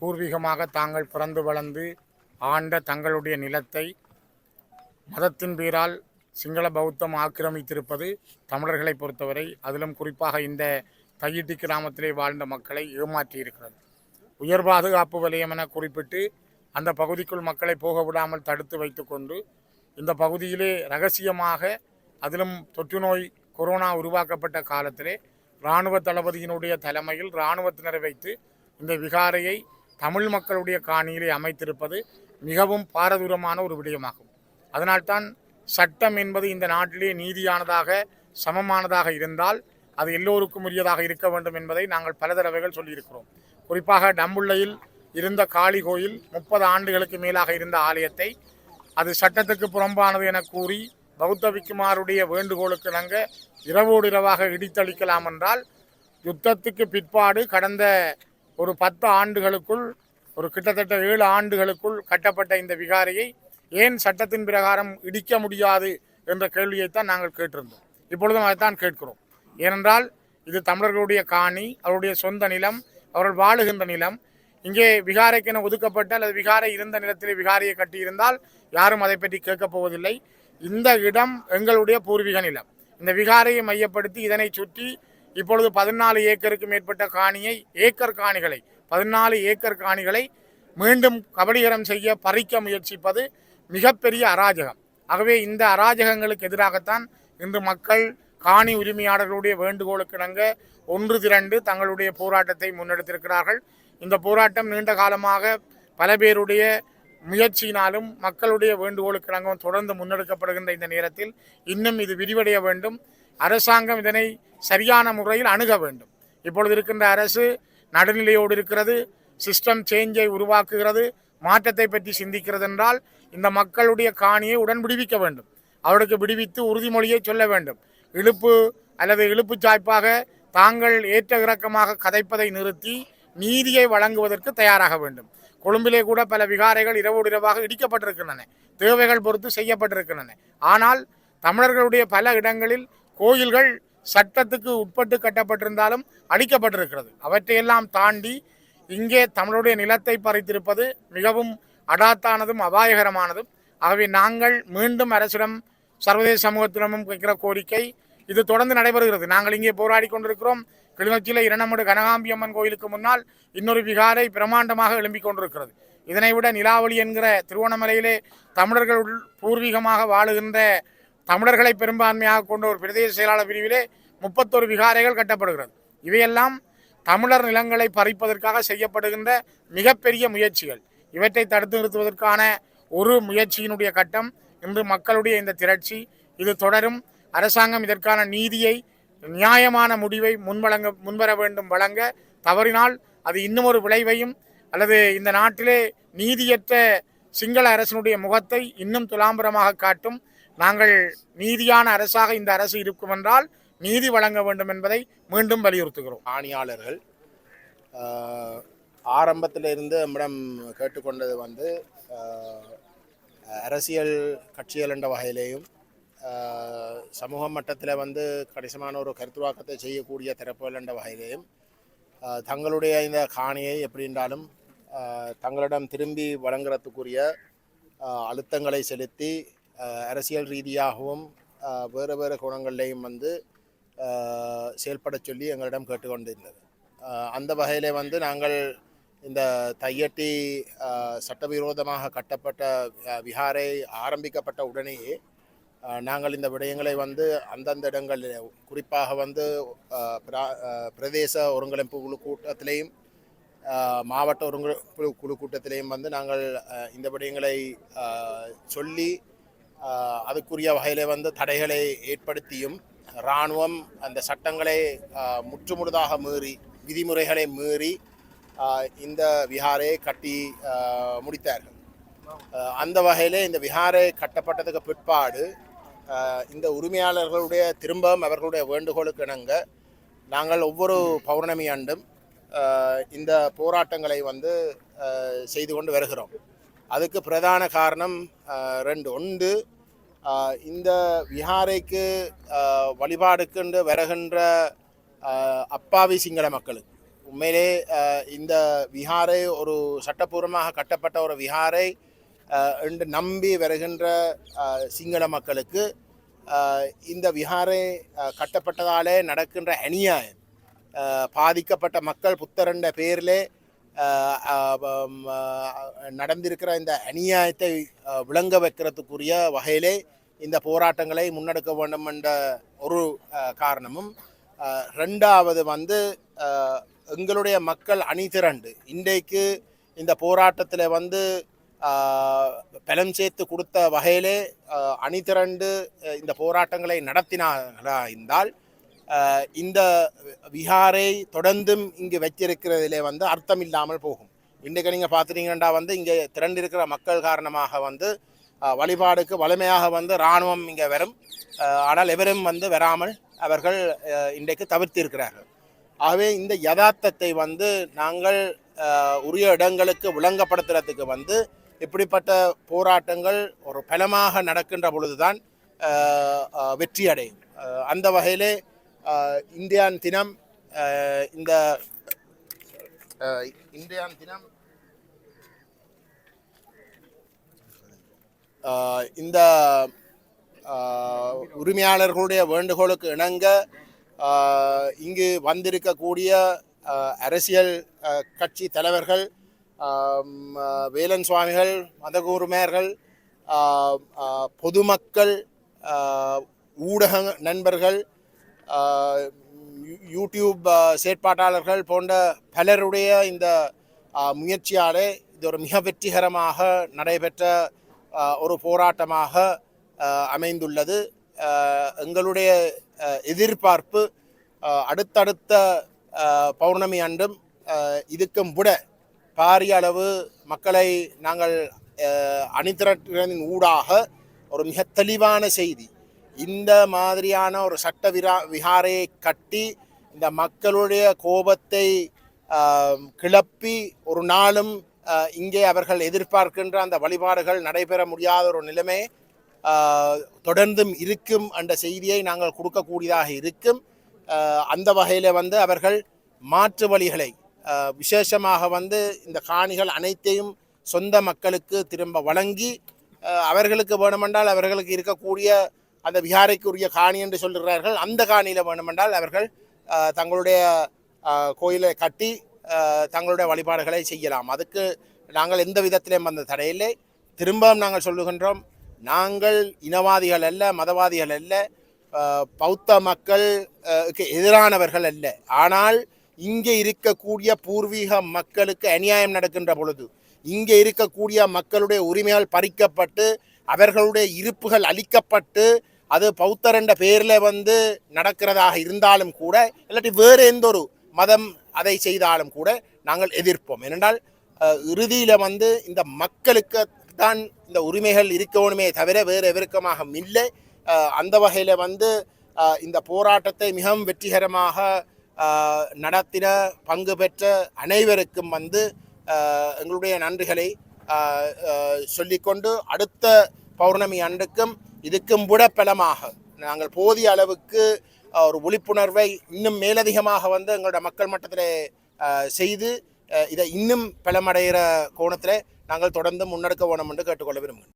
பூர்வீகமாக தாங்கள் பிறந்து வளர்ந்து ஆண்ட தங்களுடைய நிலத்தை மதத்தின் பேரால் சிங்கள பௌத்தம் ஆக்கிரமித்திருப்பது தமிழர்களை பொறுத்தவரை அதிலும் குறிப்பாக இந்த தையிட்டி கிராமத்திலே வாழ்ந்த மக்களை ஏமாற்றியிருக்கிறது. உயர் பாதுகாப்பு வலயம் என குறிப்பிட்டு அந்த பகுதிக்குள் மக்களை போக விடாமல் தடுத்து வைத்துக்கொண்டு இந்த பகுதியிலே ரகசியமாக அதிலும் தொற்று நோய் கொரோனா உருவாக்கப்பட்ட காலத்திலே இராணுவ தளபதியினுடைய தலைமையில் இராணுவத்தினரை வைத்து இந்த விகாரையை தமிழ் மக்களுடைய காணியிலே அமைத்திருப்பது மிகவும் பாரதூரமான ஒரு விடயமாகும். அதனால்தான் சட்டம் என்பது இந்த நாட்டிலே நீதியானதாக சமமானதாக இருந்தால் அது எல்லோருக்கும் உரியதாக இருக்க வேண்டும் என்பதை நாங்கள் பல தடவைகள் சொல்லியிருக்கிறோம். குறிப்பாக டம்புள்ளையில் இருந்த காளி கோயில் முப்பது ஆண்டுகளுக்கு மேலாக இருந்த ஆலயத்தை அது சட்டத்துக்கு புறம்பானது என கூறி பௌத்த விக்குமாருடைய வேண்டுகோளுக்கு இணங்க இரவோடு இரவாக இடித்தளிக்கலாம் என்றால் யுத்தத்துக்கு பிற்பாடு கடந்த ஒரு பத்து ஆண்டுகளுக்குள் ஒரு கிட்டத்தட்ட ஏழு ஆண்டுகளுக்குள் கட்டப்பட்ட இந்த விகாரையை ஏன் சட்டத்தின் பிரகாரம் இடிக்க முடியாது என்ற கேள்வியைத்தான் நாங்கள் கேட்டிருந்தோம். இப்பொழுதும் அதைத்தான் கேட்கிறோம். ஏனென்றால் இது தமிழர்களுடைய காணி அவருடைய சொந்த நிலம் அவர்கள் வாழுகின்ற நிலம். இங்கே விகாரைக்கென ஒதுக்கப்பட்ட அல்லது விகாரை இருந்த நிலத்திலே விகாரையை கட்டியிருந்தால் யாரும் அதை பற்றி கேட்கப் போவதில்லை. இந்த இடம் எங்களுடைய பூர்வீக நிலம். இந்த விகாரையை மையப்படுத்தி இதனை சுற்றி இப்பொழுது பதினாலு ஏக்கருக்கு மேற்பட்ட காணியை ஏக்கர் காணிகளை பதினாலு ஏக்கர் காணிகளை மீண்டும் கபலீகரம் செய்ய பறிக்க முயற்சிப்பது மிகப்பெரிய அராஜகம். ஆகவே இந்த அராஜகங்களுக்கு எதிராகத்தான் இன்று மக்கள் காணி உரிமையாளர்களுடைய வேண்டுகோளுக்கு இணங்க ஒன்று திரண்டு தங்களுடைய போராட்டத்தை முன்னெடுத்திருக்கிறார்கள். இந்த போராட்டம் நீண்ட காலமாக பல பேருடைய முயற்சியினாலும் மக்களுடைய வேண்டுகோளுக்கு இணங்கவும் தொடர்ந்து முன்னெடுக்கப்படுகின்ற இந்த நேரத்தில் இன்னும் இது விரிவடைய வேண்டும். அரசாங்கம் இதனை சரியான முறையில் அணுக வேண்டும். இப்பொழுது இருக்கின்ற அரசு நடுநிலையோடு இருக்கிறது சிஸ்டம் சேஞ்சை உருவாக்குகிறது மாற்றத்தை பற்றி சிந்திக்கிறது என்றால் இந்த மக்களுடைய காணியை உடன் விடுவிக்க வேண்டும். அவருக்கு விடுவித்து உறுதிமொழியை சொல்ல வேண்டும். இழுப்பு அல்லது இழுப்பு சாய்ப்பாக தாங்கள் ஏற்ற இறக்கமாக கதைப்பதை நிறுத்தி நீதியை வழங்குவதற்கு தயாராக வேண்டும். கொழும்பிலே கூட பல விகாரைகள் இரவோடு இரவாக இடிக்கப்பட்டிருக்கின்றன. தேவைகள் பொறுத்து செய்யப்பட்டிருக்கின்றன. ஆனால் தமிழர்களுடைய பல இடங்களில் கோயில்கள் சட்டத்துக்கு உட்பட்டு கட்டப்பட்டிருந்தாலும் அழிக்கப்பட்டிருக்கிறது. அவற்றையெல்லாம் தாண்டி இங்கே தமிழுடைய நிலத்தை பறித்திருப்பது மிகவும் அடாத்தானதும் அபாயகரமானதும். ஆகவே நாங்கள் மீண்டும் அரசிடம் சர்வதேச சமூகத்திடமும் வைக்கிற கோரிக்கை இது தொடர்ந்து நடைபெறுகிறது. நாங்கள் இங்கே போராடி கொண்டிருக்கிறோம். கிளிநொச்சியில் இரணமடு கனகாம்பி அம்மன் கோயிலுக்கு முன்னால் இன்னொரு விகாரை பிரமாண்டமாக எழும்பிக் கொண்டிருக்கிறது. இதனை விட நிலாவளி என்கிற திருவோணமலையிலே தமிழர்கள் உள் பூர்வீகமாக வாழுகின்ற தமிழர்களை பெரும்பான்மையாக கொண்ட ஒரு பிரதேச செயலாளர் பிரிவிலே முப்பத்தொரு விகாரைகள் கட்டப்படுகிறது. இவையெல்லாம் தமிழர் நிலங்களை பறிப்பதற்காக செய்யப்படுகின்ற மிகப்பெரிய முயற்சிகள். இவற்றை தடுத்து நிறுத்துவதற்கான ஒரு முயற்சியினுடைய கட்டம் இன்று மக்களுடைய இந்த திரட்சி. இது தொடரும். அரசாங்கம் இதற்கான நீதியை நியாயமான முடிவை முன்வழங்க முன்வர வேண்டும் வழங்க தவறினால் அது இன்னும் ஒரு விளைவையும் அல்லது இந்த நாட்டிலே நீதியற்ற சிங்கள அரசினுடைய முகத்தை இன்னும் துலாம்பரமாக காட்டும். நாங்கள் நீதியான அரசாக இந்த அரசு இருக்கும் என்றால் நீதி வழங்க வேண்டும் என்பதை மீண்டும் வலியுறுத்துகிறோம். ஆணையாளர்கள் ஆரம்பத்தில் இருந்து நம்மிடம் கேட்டுக்கொண்டது வந்து அரசியல் கட்சிகள் என்ற வகையிலேயும் சமூக மட்டத்தில் வந்து கணிசமான ஒரு கருத்துவாக்கத்தை செய்யக்கூடிய திறப்புகள் என்ற வகையிலேயும் தங்களுடைய இந்த காணியை எப்படி என்றாலும் தங்களிடம் திரும்பி வழங்குறதுக்குரிய அழுத்தங்களை செலுத்தி அரசியல் ரீதியாகவும் வேறு வேறு குணங்கள்லேயும் வந்து செயல்பட செயல்படச் சொல்லி எங்களிடம் கேட்டுக்கொண்டிருந்தது. அந்த வகையிலே வந்து நாங்கள் இந்த தையட்டி சட்டவிரோதமாக கட்டப்பட்ட விஹாரை ஆரம்பிக்கப்பட்ட உடனேயே நாங்கள் இந்த விடயங்களை வந்து அந்தந்த இடங்களில் குறிப்பாக வந்து பிரா- பிரதேச ஒருங்கிணைப்பு குழு கூட்டத்திலையும் மாவட்ட ஒருங்கிணைப்பு குழு கூட்டத்திலையும் வந்து நாங்கள் இந்த விடயங்களை சொல்லி அதுக்குரிய வகையில் வந்து தடைகளை ஏற்படுத்தியும் இராணுவம் அந்த சட்டங்களை முற்றுமுழுதாக மீறி விதிமுறைகளை மீறி இந்த விஹாரை கட்டி முடித்தார்கள். அந்த வகையில் இந்த விஹாரை கட்டப்பட்டதுக்கு பிற்பாடு இந்த உரிமையாளர்களுடைய திரும்பவும் அவர்களுடைய வேண்டுகோளுக்கு இணங்க நாங்கள் ஒவ்வொரு பௌர்ணமி ஆண்டும் இந்த போராட்டங்களை வந்து செய்து கொண்டு வருகிறோம். அதுக்கு பிரதான காரணம் ரெண்டு. ஒன்று இந்த விஹாரைக்கு வழிபாடுக்குண்டு வருகின்ற அப்பாவி சிங்கள மக்களுக்கு உண்மையிலே இந்த விஹாரை ஒரு சட்டப்பூர்வமாக கட்டப்பட்ட ஒரு விஹாரை என்று நம்பி வருகின்ற சிங்கள மக்களுக்கு இந்த விஹாரை கட்டப்பட்டதாலே நடக்கின்ற அநியாயம். பாதிக்கப்பட்ட மக்கள் புத்தரண்ட பேரிலே நடந்திருக்கிற இந்த அநியாயத்தை விளங்க வைக்கிறதுக்குரிய வகையிலே இந்த போராட்டங்களை முன்னெடுக்க வேண்டும் என்ற ஒரு காரணமும் ரெண்டாவது வந்து எங்களுடைய மக்கள் அணி திரண்டு. இன்றைக்கு இந்த போராட்டத்தில் வந்து பலம் சேர்த்து கொடுத்த வகையிலே அணி திரண்டு இந்த போராட்டங்களை நடத்தினார்களா இருந்தால் இந்த விஹாரை தொடர்ந்தும் இங்கு வச்சிருக்கிறதிலே வந்து அர்த்தம் இல்லாமல் போகும். இன்றைக்கு நீங்கள் பார்த்துட்டீங்கன்னா வந்து இங்கே திரண்டிருக்கிற மக்கள் காரணமாக வந்து வழிபாடுக்கு வலிமையாக வந்து இராணுவம் இங்கே வரும். ஆனால் எவரும் வந்து வராமல் அவர்கள் இன்றைக்கு தவிர்த்திருக்கிறார்கள். ஆகவே இந்த யதார்த்தத்தை வந்து நாங்கள் உரிய இடங்களுக்கு விளங்கப்படுத்துறதுக்கு வந்து இப்படிப்பட்ட போராட்டங்கள் ஒரு பலமாக நடக்கின்ற பொழுதுதான் வெற்றி அடையும் அந்த வகையிலே இந்தியான் தினம் இந்த இந்தியான் தினம் இந்த உரிமையாளர்களுடைய வேண்டுகோளுக்கு இணங்க இங்கு வந்திருக்கக்கூடிய அரசியல் கட்சி தலைவர்கள் வேலன் சுவாமிகள் மதகுருமையர்கள் பொதுமக்கள் ஊடக நண்பர்கள் யூடியூப் செயற்பாட்டாளர்கள் போன்ற பலருடைய இந்த முயற்சியாலே இது ஒரு மிக வெற்றிகரமாக நடைபெற்ற ஒரு போராட்டமாக அமைந்துள்ளது எங்களுடைய எதிர்பார்ப்பு அடுத்தடுத்த பௌர்ணமி அன்றும் இதுக்கும் விட பாரிய அளவு மக்களை நாங்கள் அஹ், ஊடாக ஒரு மிக தெளிவான செய்தி இந்த மாதிரியான ஒரு சட்ட விரா விகாரையை கட்டி இந்த மக்களுடைய கோபத்தை கிளப்பி ஒரு நாளும் இங்கே அவர்கள் எதிர்பார்க்கின்ற அந்த வழிபாடுகள் நடைபெற முடியாத ஒரு நிலைமை தொடர்ந்தும் இருக்கும் என்ற செய்தியை நாங்கள் கொடுக்கக்கூடியதாக இருக்கும். அந்த வகையில் வந்து அவர்கள் மாற்று வழிகளை விசேஷமாக வந்து இந்த காணிகள் அனைத்தையும் சொந்த மக்களுக்கு திரும்ப வழங்கி அவர்களுக்கு வேணுமென்றால் அவர்களுக்கு இருக்கக்கூடிய அந்த விஹாரைக்குரிய காணி என்று சொல்கிறார்கள் அந்த காணியில் வேணுமென்றால் அவர்கள் தங்களுடைய கோயிலை கட்டி தங்களுடைய வழிபாடுகளை செய்யலாம். அதுக்கு நாங்கள் எந்த விதத்திலையும் வந்த தடையில்லை திரும்பவும் நாங்கள் சொல்லுகின்றோம் நாங்கள் இனவாதிகள் அல்ல மதவாதிகள் அல்ல பௌத்த மக்களுக்கு எதிரானவர்கள் அல்ல. ஆனால் இங்கே இருக்கக்கூடிய பூர்வீக மக்களுக்கு அநியாயம் நடக்கின்ற பொழுது இங்கே இருக்கக்கூடிய மக்களுடைய உரிமைகள் பறிக்கப்பட்டு அவர்களுடைய இருப்புகள் அளிக்கப்பட்டு அது பௌத்தர் என்ற பேரில் வந்து நடக்கிறதாக இருந்தாலும் கூட இல்லாட்டி வேறு எந்த ஒரு மதம் அதை செய்தாலும் கூட நாங்கள் எதிர்ப்போம். ஏனென்றால் இறுதியில் வந்து இந்த மக்களுக்கு தான் இந்த உரிமைகள் இருக்கணுமே தவிர வேறு எவருக்கமாக இல்லை. அந்த வகையில் வந்து இந்த போராட்டத்தை மிகவும் வெற்றிகரமாக நடத்தின பங்கு பெற்ற அனைவருக்கும் வந்து எங்களுடைய நன்றிகளை சொல்லிக்கொண்டு அடுத்த பௌர்ணமி அன்றுக்கும் இதுக்கும் விட பலமாக நாங்கள் போதிய அளவுக்கு ஒரு விழிப்புணர்வை இன்னும் மேலதிகமாக வந்து எங்களோட மக்கள் மட்டத்தில் செய்து இதை இன்னும் பலமடைகிற கோணத்தில் நாங்கள் தொடர்ந்து முன்னெடுக்க வேணும் என்று கேட்டுக்கொள்ள விரும்புகிறேன்